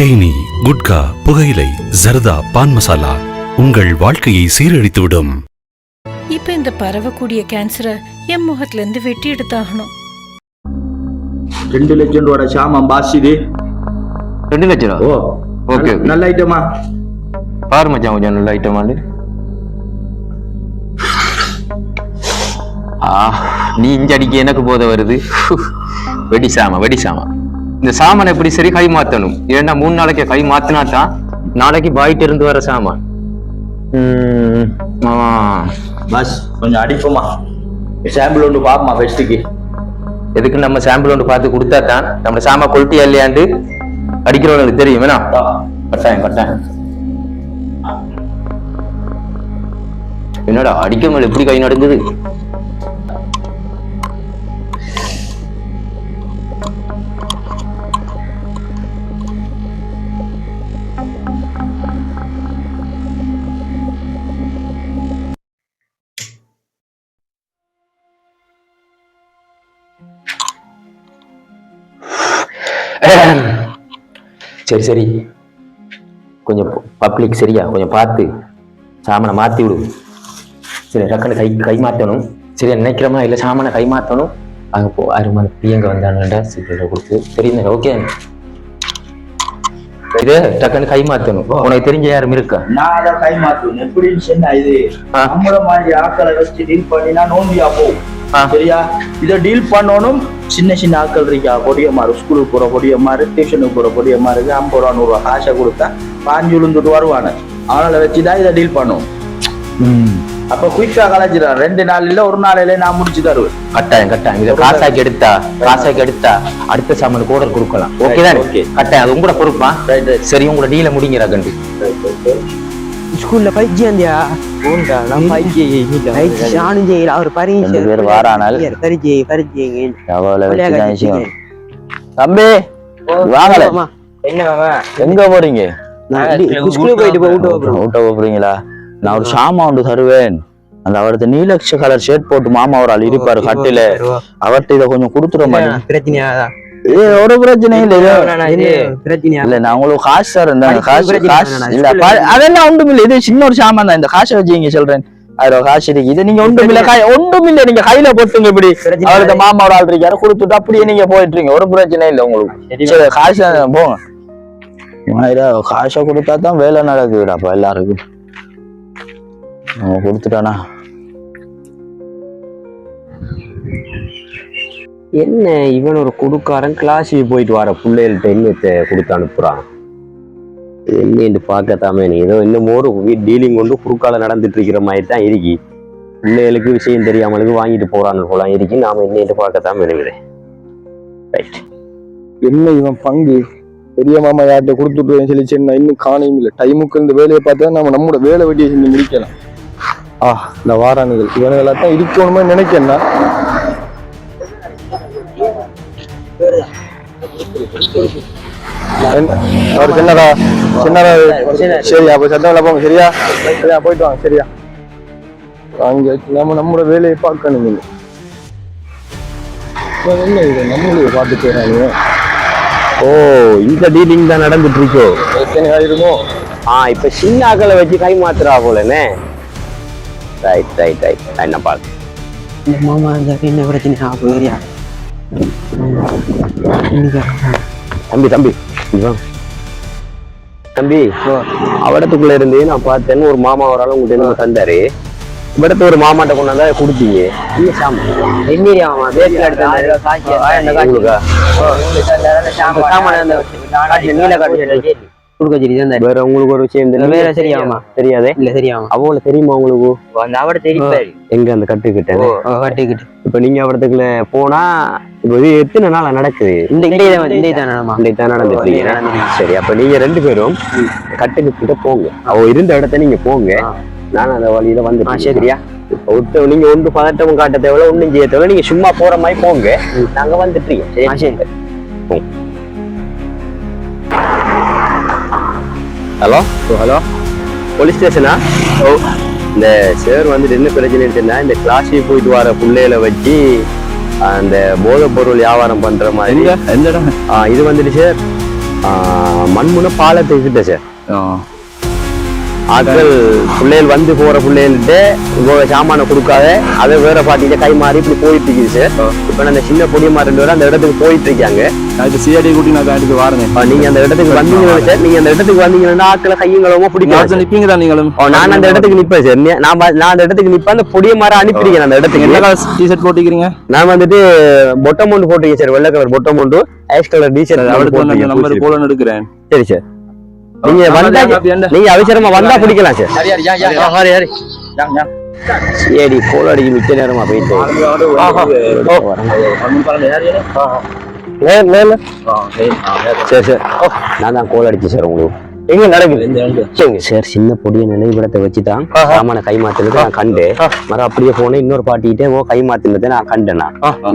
கெய்னி குட்கா புகையிலை ஜர்தா பான் மசாலா உங்கள் வாழ்க்கையை சீரழித்துவிடும். இப்ப இந்த பரவக்கூடிய கேன்சரை என் முகத்துல இருந்து வெட்டி எடுத்தாகணும். ரெண்டு லட்சம் ரூபாட சாமான் பாஸ் இது ரெண்டு லட்சம் ரூபா ஓ ஓகே, நல்ல- ஐட்டமா பாரு மச்சான் கொஞ்சம் நல்ல ஐட்டம் ஆ நீ இங்க அடிக்க எனக்கு போத வருது. வெடி சாமா வெடி சாமா இந்த சாமான் எப்படி சரி கை மாத்தணும்? ஏன்னா மூணு நாளைக்கு கை மாத்தினா தான் நாளைக்கு பாயிட்டு இருந்து வர சாமான். பாஸ் கொஞ்சம் அடிப்போமா சாம்பிள் ஒன்று பாப்பமா ஃபெஸ்ட்டுக்கு எதுக்கு நம்ம சாம்பிள் ஒன்று பார்த்து கொடுத்தா தான் நம்ம சாமா கொல்ட்டியா இல்லையாண்டு அடிக்கிறவங்களுக்கு தெரியும். வேணா? கட்டாயம் கட்டாயம். என்னடா அடிக்காமல் எப்படி கை நடுங்குது? சரி சரி. கொஞ்சம் பப்ளிக் சரியா? கொஞ்சம் பார்த்து சாமனை மாத்தி விடு. சரி டக்குனு கை கை மாற்றணும் சரி நினைக்கிறோமா? இல்லை சாமனை கை மாற்றணும் அங்கே போ அருமை. பிரியங்க வந்தானுடா சீக்கிரம் கொடுத்து. தெரியுது ஓகே இது டக்குன்னு கை மாற்றணும் உனக்கு தெரிஞ்ச யாரும் இருக்கா? நான் அதை கை மாத்துவேன். எப்படின்னு சொன்னா இது. நம்மள மாதிரி ஆட்களை வச்சு டீல் பண்ணினா நோம்பியா போகும். சரியா? இதை டீல் பண்ணணும். சின்ன சின்ன ஆட்கள் இருக்கா? பொடியம்மாரு ஸ்கூலுக்கு போற பொடியம்மாரு டியூஷனுக்கு போற பொடியம்மாருக்கு ஐம்பது ரூபா நூறுரூவா காசை கொடுத்தா பாஞ்சு விழுந்துட்டு வருவானு அவனால வச்சுதான் இதை டீல் பண்ணும். அப்ப குயிக்கா கலைச்சிடா ரெண்டு நாள் இல்ல ஒரு நாளையில நான் முடிச்சு தருவேன். கட்டாயம் கட்டாயம். இதை காசாக்கி எடுத்தா காசாக்கி எடுத்தா அடுத்த சாமானுக்கு ஆர்டர் கொடுக்கலாம். ஓகே. தான். கட்டாயம். அது உங்களோட பொறுப்பா? சரி உங்களோட டீலை முடிங்கிறா கண்டு ஸ்கூல்ல பயிற்சி நானும் அவர் பரிஞ்சு. வாரானால். தம்பி எங்க போறீங்க? போயிட்டு போறீங்களா? நான் ஒரு சாமா ஒன்று தருவேன். அந்த அவரது நீலக்ஷ கலர் ஷர்ட் போட்டு மாமா ஒரு ஆள் இருப்பாரு கட்டில. அவர்கிட்ட இதை கொஞ்சம் கொடுத்துட மாட்டேன் பிரச்சனையாதான் ஒரு பிரச்சனையும் இல்ல பிரச்சனையா? இல்ல நான் உங்களுக்கு காசு இந்த படிப்பு காசு காசு இல்ல, அதெல்லாம் ஒன்றும் இல்ல இது சின்ன ஒரு சாமான் தான். இந்த காசை வச்சுங்க சொல்றேன். ஆயிரம் காசு இருக்கு. இது நீங்க ஒன்றும் இல்ல ஒன்றும் இல்ல நீங்க கையில போட்டுங்க இப்படி. அவருக்கு இல்லை. மாமா ஒரு ஆள் இருக்காரு கொடுத்துட்டு அப்படியே நீங்க போயிட்டு ஒரு பிரச்சனை இல்ல உங்களுக்கு. சரி காசு போங்க காசை கொடுத்தா தான் வேலை நடக்குதுடா அப்ப எல்லாருக்கும். கொடுத்துட்டானா? என்ன இவன் ஒரு குடுக்காரன்? கிளாஸுக்கு போயிட்டு வர பிள்ளைகள்கிட்ட என்னத்தை கொடுத்து அனுப்புறான் என்னன்னு பார்க்கத்தாமே நீ. ஏதோ இன்னமும் ஒரு டீலிங் கொண்டு குறுக்கால நடந்துட்டு இருக்கிற மாதிரி தான் இருக்கி. பிள்ளைகளுக்கு விஷயம் தெரியாமலுக்கு வாங்கிட்டு போறான்னு போலாம் இருக்கு. நாம என்னன்னு பார்க்கத்தான் இருக்கிறேன் ரைட் என்ன இவன் பங்கு? பெரிய மாமா யார்கிட்ட கொடுத்துட்டு சொல்லி சின்ன நான் இன்னும் காணையும் இல்லை. டைமுக்கு இந்த வேலையை பார்த்தா நம்ம நம்மளோட வேலை வெட்டியை செஞ்சு முடிக்கலாம். ஆ இந்த வாரானுகள். இவனுங்களா தான் இருக்கணுமே நினைக்கிறேன்னா என்ன- அவர் சின்னதா சின்னதா சரி அப்ப சத்தம் போங்க சரியா? சரியா போயிட்டு வாங்க சரியா. அங்க நம்ம நம்மளோட வேலையை பார்க்கணும் நீங்க என்ன இது? நம்மளுடைய பார்த்து போயிடாங்க ஓ இந்த டீலிங் தான் நடந்துட்டு இருக்கோ எத்தனை ஆயிருமோ? ஆ இப்ப சின்ன ஆக்களை வச்சு கை மாத்துறா போலனே. ரைட் ரைட் ரைட் என்ன பார்க்க மாமா இந்த என்ன பிரச்சனை ஆகுறியா தம்பி தம்பி. தம்பி அவடத்துக்குள்ள இருந்து நான் பார்த்தேன்னு ஒரு மாமா ஆள் உங்கள்கிட்ட தந்தாரு இவடத்து ஒரு மாமாட்ட கொண்டாந்தா உங்களுக்கா நீல காட்டு கொடுக்க சரி தான் வேற உங்களுக்கு ஒரு விஷயம் தெரியும்? வேற சரியாமா தெரியாதே. இல்ல சரியாமா அவங்கள தெரியுமா உங்களுக்கு? அந்த அவட தெரியும் எங்க அந்த கட்டுக்கிட்ட? கட்டிக்கிட்டு. இப்ப நீங்க அவடத்துக்குள்ள போனா இப்ப இது எத்தனை நாளா நடக்குது? இந்த நடமா தான் நடந்துட்டு இருக்கீங்க. சரி அப்ப நீங்க ரெண்டு பேரும் கட்டுக்கு கிட்ட போங்க. அவ இருந்த இடத்த நீங்க போங்க. நான் அந்த வழியில வந்து ஆ, சரி. சரியா? இப்ப நீங்க ஒன்று பதட்டமும் காட்ட தேவையில்ல ஒன்றும் செய்ய தேவையில்ல. நீங்க சும்மா போற மாதிரி போங்க. நாங்க வந்துட்டு ஆ, சரி. ஹலோ? ஹலோ? போலீஸ் ஸ்டேஷனா? ஓ இந்த சார் வந்துட்டு என்ன பிரச்சனைன்னு சொன்னா இந்த கிளாஸுக்கு போயிட்டு வர பிள்ளைகளை வச்சு அந்த போதைப் பொருள் வியாபாரம் பண்ற மாதிரி. எந்த இடம்? இது வந்துட்டு சார் மண்முனை பாலத்தை கிட்ட சார் ஆட்கள் பிள்ளைகள் வந்து போற பிள்ளைகள்கிட்ட இவ்வளவு சாமான கொடுக்காத அதை வேற பாட்டிட்ட கை மாறி இப்படி போயிட்டு இருக்குது சார் இப்ப அந்த சின்ன பொடியமா ரெண்டு பேரும் அந்த இடத்துக்கு போயிட்டு இருக்காங்க இப்போ சிஆர்டி கூட்டி நான் எடுத்து வாருங்க நீங்க அந்த இடத்துக்கு வந்தீங்கன்னா சார் நீங்க அந்த இடத்துக்கு வந்தீங்கன்னா ஆட்களை கையும் களவுமா பிடிக்கும் நிற்பீங்க தான் நீங்களும். நான் அந்த இடத்துக்கு நிப்பேன் சார். நான் நான் அந்த இடத்துக்கு நிப்பேன். அந்த பொடிய மாற அனுப்பிடுங்க அந்த என்ன இடத்துக்கு. கலர் டிஷர்ட் போட்டிக்கிறீங்க? நான் வந்துட்டு பொட்டம் ஒன்று போட்டிருக்கேன் சார். வெள்ளை கலர் பொட்டம் ஒன்று ஐஸ் கலர் டிஷர்ட் அந்த நம்பர் கோலன் எடுக்கிறேன். சரி சார். நீங்க வந்தா நீங்க அவசரமா வந்தா பிடிக்கலாம் சார். சரி கோல் அடிக்கு மிச்ச நேரமா போயிட்டு. சரி சார் நான் தான் கோல் அடிச்சேன் சார் உங்களுக்கு. எங்க நடக்குது? சார். சின்ன பொடிய நினைவிடத்தை வச்சு தான் சாமான கை மாத்தினதை நான் கண்டேன். மறு அப்படியே போனேன் இன்னொரு பாட்டிகிட்டே ஓ கை மாத்தினதை நான். கண்டேன்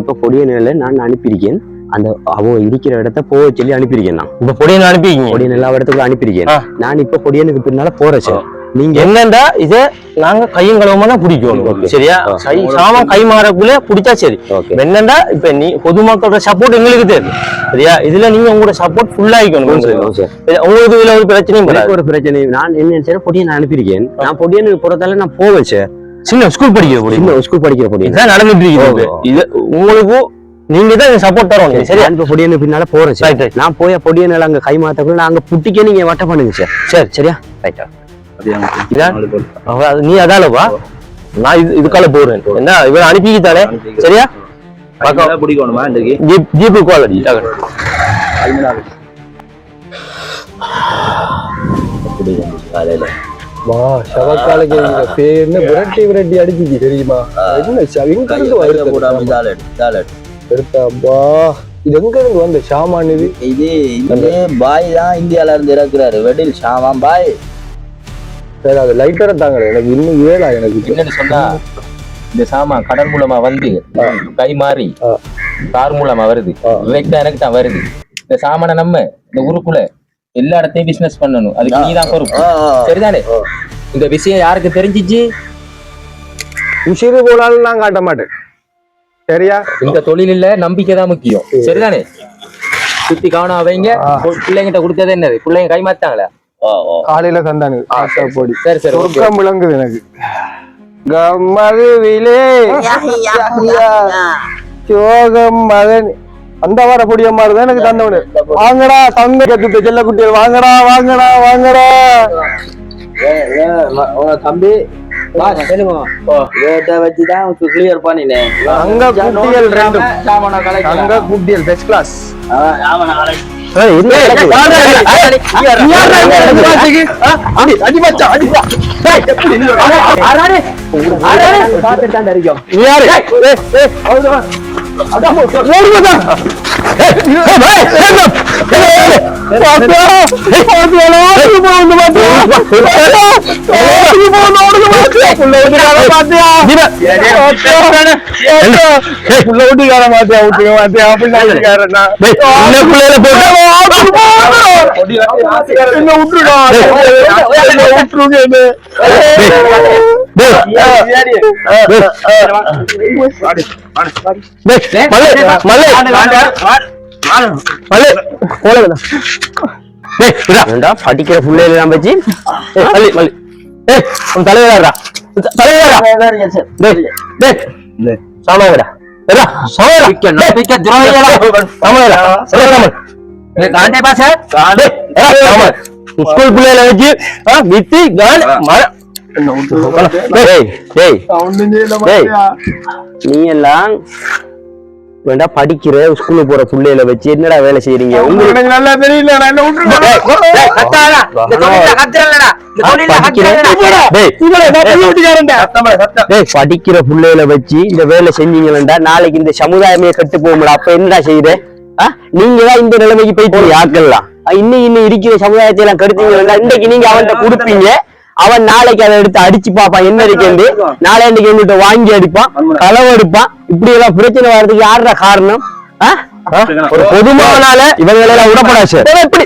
இப்ப பொடிய நிலையில நான் அனுப்பியிருக்கேன். அந்த அவ இருக்கிற இடத்த போக சொல்லி அனுப்பியிருக்கேன் நான். இப்ப பொடியன் அனுப்பிங்க பொடியன் எல்லா இடத்துக்கும் அனுப்பியிருக்கேன். நான் இப்ப பொடியனுக்கு பின்னால போறேன் சார். நீங்க என்னண்டா? இது நாங்க கையும் கழுவமா தான் பிடிக்கணும். சரியா. கை சாமான் கை மாறக்குள்ள பிடிச்சா சரி. என்னண்டா? இப்ப நீ பொதுமக்களோட சப்போர்ட் எங்களுக்கு தேவை. சரியா? இதுல நீங்க உங்களோட சப்போர்ட் ஃபுல்லா ஆயிக்கணும் உங்களுக்கு இதுல ஒரு பிரச்சனையும். எனக்கு ஒரு பிரச்சனை. நான் என்ன சார் பொடியன் அனுப்பியிருக்கேன். நான் பொடியனுக்கு போறதால நான் போவேன் சார். சின்ன ஸ்கூல் படிக்கிற பொடி ஸ்கூல் படிக்கிற பொடியன் இதுதான் நடந்துட்டு இருக்குது. இது உங்களுக்கு நீங்க தான் சப்போர்ட் தரணும் சரியா? நான் இப்ப பொடியனுக்கு பின்னால போறேன் சார். Right. நான் போய் பொடியன் அங்க கை மாத்தக்குள்ள நான் அங்க புட்டிக்க நீங்க வட்ட பண்ணுங்க சார். சரி சரியா? ரைட்டா நீ அதாலப்பா நான் இது இதுக்கால போறேன். என்ன இவன் அனுப்பிக்கிட்டானே. சரியா. பிடிக்கணுமா இன்றைக்கு? ஜீப் ஜீப்பு குவாலிட்டி வா சவக்காலைக்கு பேர்னு விரட்டி விரட்டி அடிச்சிச்சு தெரியுமா? என்ன இருந்து வருது போடாம எடு. எடுத்தாப்பா இது எங்க இருந்து வந்த சாமான் இது இது இந்த பாய் தான் இந்தியால இருந்து இறக்குறாரு. வெடில் ஷாமான் பாய். சரி அது லைட்டரை தாங்க எனக்கு இன்னும் ஏழா எனக்கு. என்னன்னு சொன்னா இந்த சாமான் கடல் மூலமா வந்து கை மாறி. கார் மூலமா வருது. தான் எனக்கு தான் வருது. இந்த சாமானை நம்ம இந்த ஊருக்குள்ள எல்லா இடத்தையும் பிசினஸ் பண்ணணும். அதுக்கு நீ தான் பொறுப்பு. சரிதானே? இந்த விஷயம் யாருக்கு தெரிஞ்சிச்சு? உசிறு போனாலும் நான் காட்ட மாட்டேன். சரியா? இந்த தொழிலில் நம்பிக்கை தான் முக்கியம். சரிதானே? சுத்தி கவனம் வைங்க பிள்ளைங்கிட்ட கொடுத்தது என்னது? பிள்ளைங்க கை மாத்தாங்களா காலையில தந்தானு. ஆசா பொடி. சரி சரி. சொர்க்கம் விளங்குது எனக்கு. கம்மதுவிலே சோகம் மகன். அந்த வர பொடிய மாதிரி தான் எனக்கு தந்தவனு. வாங்கடா தங்க கத்துட்ட செல்ல குட்டிகள் வாங்கடா வாங்கடா. வாங்கடா தம்பி வேட்டை வச்சுதான் கிளியர் பண்ணினேன் தங்க குட்டிகள் ரெண்டும் தங்க படிக்கிற தலைவரா தலைவரா ஸ்கூல் வச்சு வித்தி டேய், டேய், நீ எல்லாம் வேண்டா படிக்கிற ஸ்கூலுக்கு போற பிள்ளைகளை வச்சு என்னடா வேலை செய்யறீங்க உங்களுக்கு நல்லா தெரியல படிக்கிற பிள்ளைகளை வச்சு இந்த வேலை செஞ்சீங்களா நாளைக்கு இந்த சமுதாயமே கெட்டு போகும்டா. அப்ப என்னடா செய்யுது? ஆ? நீங்க தான் இந்த நிலைமைக்கு போயிட்டு ஆக்கலாம் இன்னும் இன்னும் இருக்கிற சமுதாயத்தை எல்லாம் கெடுத்தீங்களா இன்னைக்கு நீங்க அவன்கிட்ட கொடுப்பீங்க. அவன் நாளைக்கு அதை எடுத்து அடிச்சு பாப்பான் என்ன இருக்கேன் நாளை இன்னைக்கு எங்கிட்ட வாங்கி அடிப்பான் களவு எடுப்பான் இப்படி எல்லாம் பிரச்சனை வர்றதுக்கு யாருடா காரணம்? ஒரு பொதுமானால இவங்களை எல்லாம் விடப்படாது சார் எப்படி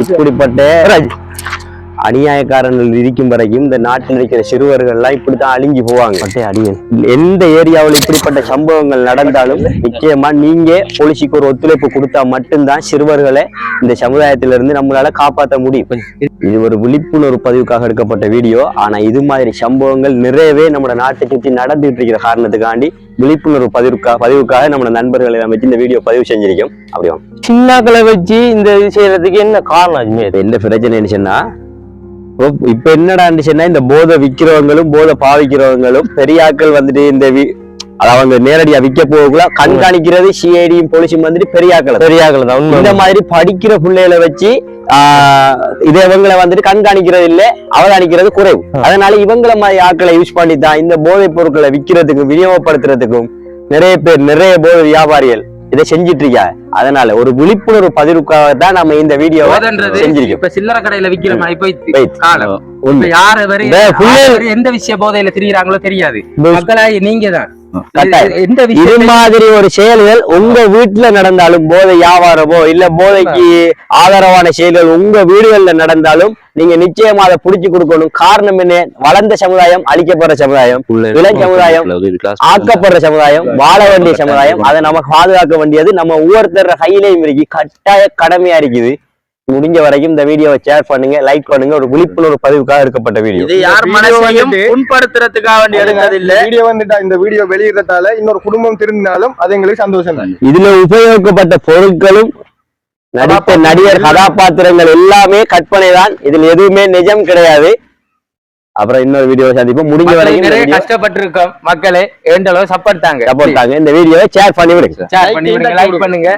இப்படிப்பட்ட அநியாயக்காரர்கள் இருக்கும் வரைக்கும் இந்த நாட்டில் இருக்கிற சிறுவர்கள் எல்லாம் இப்படித்தான் அழிஞ்சு போவாங்க. அடியன் எந்த ஏரியாவில் இப்படிப்பட்ட சம்பவங்கள் நடந்தாலும் நிச்சயமா நீங்க போலீஸுக்கு ஒரு ஒத்துழைப்பு கொடுத்தா மட்டும்தான் சிறுவர்களை இந்த சமுதாயத்திலிருந்து நம்மளால காப்பாற்ற முடியும். இது ஒரு விழிப்புணர்வு பதிவுக்காக எடுக்கப்பட்ட வீடியோ. ஆனா இது மாதிரி சம்பவங்கள் நிறையவே நம்ம நாட்டை சுற்றி நடந்துட்டு இருக்கிற காரணத்துக்காண்டி விழிப்புணர்வு பதிவுக்காக பதிவுக்காக நம்ம நண்பர்களை வச்சு இந்த வீடியோ பதிவு செஞ்சிருக்கோம். அப்படி வாங்க. சின்னாக்களை வச்சு இந்த இது செய்யறதுக்கு என்ன காரணம் என்ன பிரச்சனைன்னு சொன்னா இப்போ- இப்ப என்னடான்னு சொன்னா இந்த போதை விக்கிறவங்களும் போதை பாவிக்கிறவங்களும் பெரியாக்கள் வந்துட்டு இந்த வி- அவங்க நேரடியா விற்க போகக்குள்ள கண்காணிக்கிறது சிஐடியும் போலீஸும் வந்துட்டு பெரியாக்கள் பெரியாக்கள் தான் இந்த மாதிரி படிக்கிற பிள்ளைகளை வச்சு ஆஹ் இது இவங்களை வந்துட்டு கண்காணிக்கிறது இல்ல அவதானிக்கிறது குறைவு. அதனால இவங்கள மாதிரி ஆட்களை யூஸ் பண்ணி தான் இந்த போதைப் பொருட்களை விற்கிறதுக்கும் விநியோகப்படுத்துறதுக்கும் நிறைய பேர் நிறைய போதை வியாபாரிகள் இதை செஞ்சிட்டு இருக்காங்க அதனால ஒரு விழிப்புணர்வு பதிவுக்காக தான் நம்ம இந்த வீடியோ செஞ்சிருக்கோம். இப்ப சில்லறை கடையில விக்கிற மாதிரி உண்மை. யாரு வரை எந்த விஷய போதையில திரியிறாங்களோ தெரியாது. மக்களாகி நீங்க தான் இது மாதிரி ஒரு செயல்கள் உங்க வீட்டுல நடந்தாலும் போதை வியாபாரமோ இல்ல போதைக்கு ஆதரவான செயல்கள் உங்க வீடுகள்ல நடந்தாலும் நீங்க நிச்சயமா அதை புடிச்சு கொடுக்கணும். காரணம் என்ன? வளர்ந்த சமுதாயம் அழிக்கப்படுற சமுதாயம் இளம் சமுதாயம் ஆக்கப்படுற சமுதாயம் வாழ வேண்டிய சமுதாயம் அதை நம்ம பாதுகாக்க வேண்டியது நம்ம ஒவ்வொருத்தர கையிலையும் இருக்கு. கட்டாய கடமையா இருக்குது. முடிஞ்ச வரைக்கும் இந்த வீடியோவை ஷேர் பண்ணுங்க லைக் பண்ணுங்க. ஒரு விழிப்புணர்வு பதிவுக்காக எடுக்கப்பட்ட வீடியோ. இது யார் மனசையும் வந்துட்டு- புண்படுத்துறதுக்காக வேண்டி எடுத்தது இல்ல வீடியோ வந்துட்டா இந்த வீடியோ வெளியிடறதால இன்னொரு குடும்பம் திரும்பினாலும் அது எங்களுக்கு சந்தோஷம் தான். இதுல உபயோகிக்கப்பட்ட பொருட்களும் நடித்த நடிகர் கதாபாத்திரங்கள் எல்லாமே கற்பனை தான் இதுல எதுவுமே நிஜம் கிடையாது. அப்புறம் இன்னொரு வீடியோ சந்திப்போம். முடிஞ்ச வரைக்கும் நிறைய கஷ்டப்பட்டு இருக்கோம் மக்களே ஏண்டளவு சப்போர்ட் தாங்க. சப்போர்ட் தாங்க. இந்த வீடியோவை ஷேர் பண்ணி விடுங்க ஷேர் பண்ணி விடுங்க லைக் பண்ணுங்க.